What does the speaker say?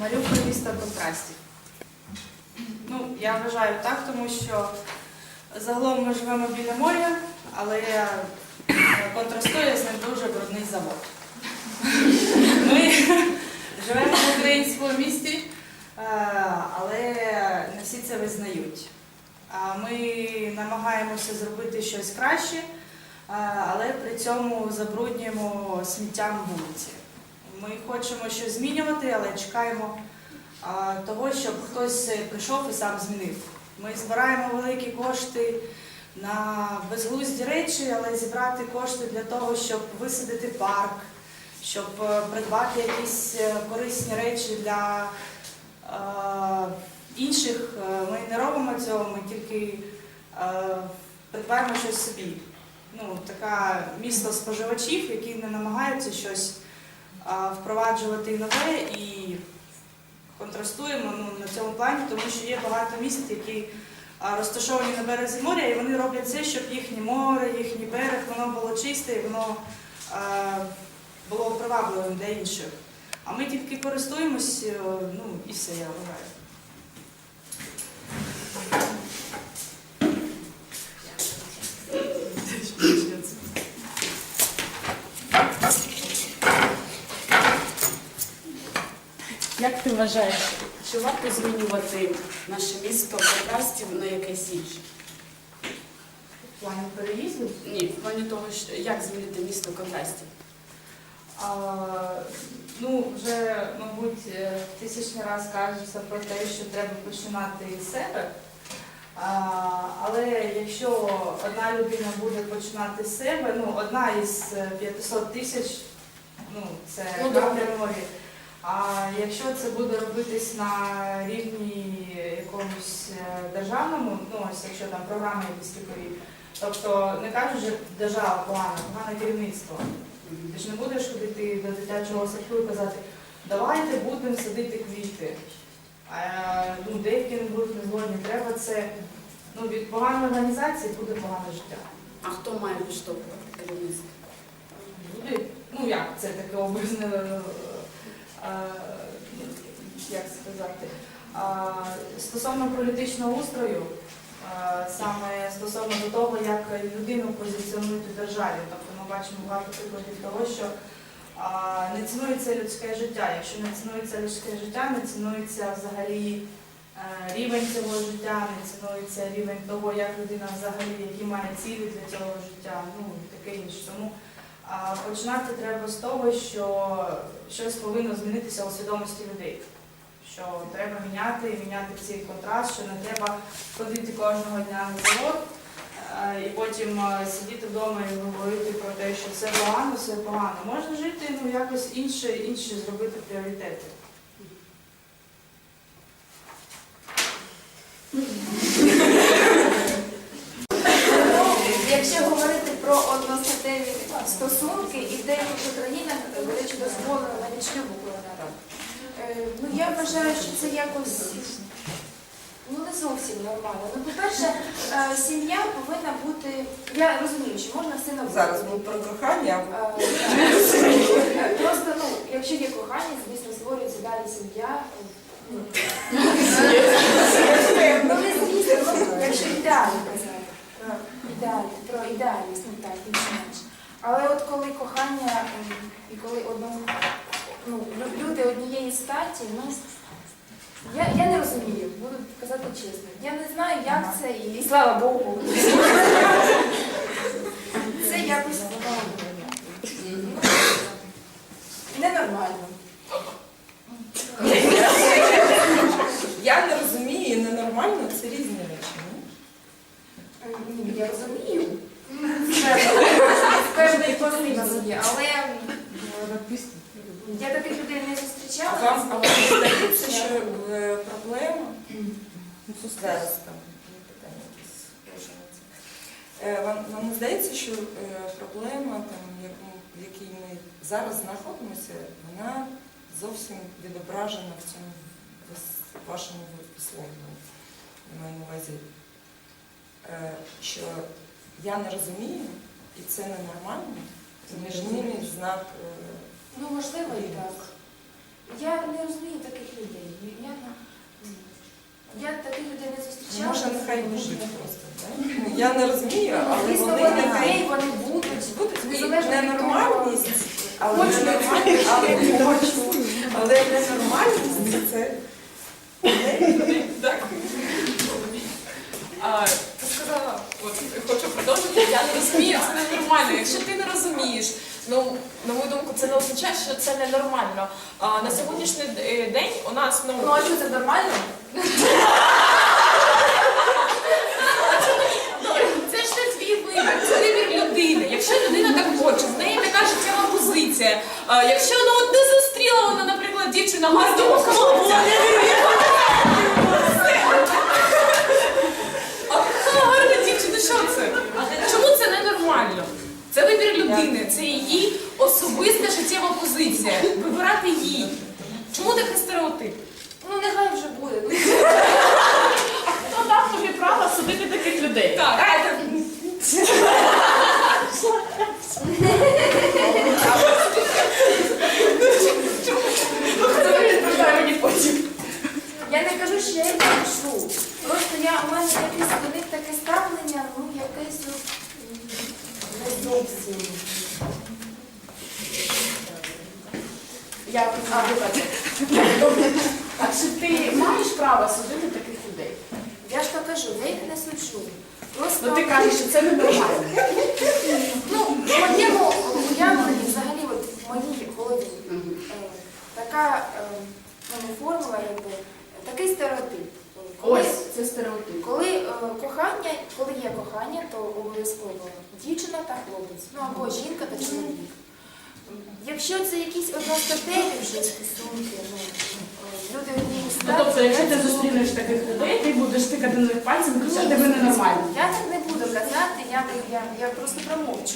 Маріуполь місто контрастів. Ну, я вважаю так, тому що загалом ми живемо біля моря, але е, контрастує з ним дуже брудний завод. Ми живемо в українському місті, е, але не всі це визнають. Ми намагаємося зробити щось краще, е, але при цьому забруднюємо сміттям вулиці. Ми хочемо щось змінювати, але чекаємо того, щоб хтось прийшов і сам змінив. Ми збираємо великі кошти на безглузді речі, але зібрати кошти для того, щоб висадити парк, щоб е, придбати якісь е, корисні речі для е, інших. е, Ми не робимо цього, ми тільки е, придбаємо щось собі. Ну, така місто споживачів, які не намагаються щось впроваджувати нове і контрастуємо ну, на цьому плані, тому що є багато міст, які розташовані на березі моря, і вони роблять все, щоб їхнє море, їхній берег, воно було чисте і воно було привабливим для інших. А ми тільки користуємось, е, ну і все, я вважаю. Як ти вважаєш, чи варто змінювати наше місто контрастів на якесь інше? В плані переїзду Ні, в плані того, що як змінити місто контрастів? А, ну, вже, мабуть, е, тисячний раз кажеться про те, що треба починати з себе. А, але якщо одна людина буде починати з себе, ну, одна із е, 500 тисяч, ну, це Ну, в морі. А якщо це буде робитись на рівні якомусь е, державному, ну ось якщо там програми якісь типові, тобто не кажуть, що держава погана, погане керівництво. Ти ж не будеш ходити до дитячого садку і казати, давайте будемо садити квіти. А ну, деякі не будуть не згодні. Треба це ну, від поганої організації буде погане життя. А хто має відштовхувати керівництво? Люди, ну як це таке образне, е, як сказати, стосовно політичного устрою, е, саме стосовно до того, як людину позиціонують у державі. Тобто ми бачимо багато прикладів того, що не цінується людське життя. Якщо не цінується людське життя, не цінується взагалі е, рівень цього життя, не цінується рівень того, як людина взагалі, які має цілі для цього життя, ну і таке інше. А, починати треба з того, що щось повинно змінитися у свідомості людей. Що треба міняти і міняти цей контраст, що не треба ходити кожного дня на завод е, і потім е, сидіти вдома і говорити про те, що це погано, все погано. Можна жити, ну якось інше, інші зробити пріоритети. Якщо говорити про одностатеві стосунки, і в деяких країнах, до речі, дозволено навіть шлюб укладати. Е, Ну я вважаю, що це якось ну не зовсім нормально. Ну, по-перше, е, сім'я повинна бути. Я розумію, що можна все на Зараз ми про кохання. Е, Просто ну, якщо є кохання, звісно, створюється далі сім'я. Ну, не звісно, ну, якщо ідеально ідеалі, про ідеальність, ну так, більш-менш. Але от коли кохання ем, і коли одному, ну, люди однієї статі, ну, я, я не розумію, буду казати чесно. Я не знаю, як це, і, і слава Богу. Це якось ненормально. Я не розумію, і ненормально це різні речі. ні? Я розумію. В певної позиції, але я таких людей не зустрічала. вам здається, що е, проблема зараз там є питання якісь схоже. Е, Вам, вам не здається, що е, проблема, там, яку, в якій ми зараз знаходимося, вона зовсім відображена в цьому вис- вашому висловленні. Я маю на увазі, що я не розумію, і це ненормально, між ними знак. е, Ну, можливо, і так. Я не розумію таких людей. Я, я таких людей не зустрічала. Може, нехай будуть просто. Ну, Я не розумію, але Звісно, вони вони нехай є, вони будуть. будуть Незалежно від ненормальність, але Хочу. ненормальність, але хочу. Але ненормальність це. Дякую. А, ти сказала, от хочу продовжити, я не розумію, це ненормально. Якщо ти не розумієш, ну на мою думку, це не означає, що це ненормально. А, на сьогоднішній е, день у нас ну, Ну, а що це нормально? це ж не твій вибір, це вибір людини. Якщо людина так хоче, в неї така життєва позиція. А, якщо ну от не зустріла вона, наприклад, дівчина гарного хлопця. А така гарна дівчина, що це? Чому це ненормально? Це вибір людини, це її особиста життєва позиція. Вибирати їй. Чому такий стереотип? Ну, нехай вже буде. Ну, Хто дав тобі право судити таких людей? Так, Відповідай мені потім. Я не пишу. Просто я, у мене якесь до них таке ставлення, ну, якесь ну, не зовсім. Я а, вибачте. А чи ти маєш право судити таких людей? Я ж так кажу, я їх не суджу. Просто Ну ти кажеш, що це ненормально. ну, в моєму уявленні, взагалі, от в моїй голові, е, така ну, формула, якби. Стереотип. Коли е, кохання, коли є кохання, то обов'язково дівчина та хлопець, ну або жінка та чоловік. Якщо це якісь одностатеві вже стосунки, ну, люди однієї Ну, тобто, якщо ти зустрінеш таких людей, ти будеш тикати на них пальцем і кричати, ви ненормальні. Я так не буду казати, я, я, я просто промовчу.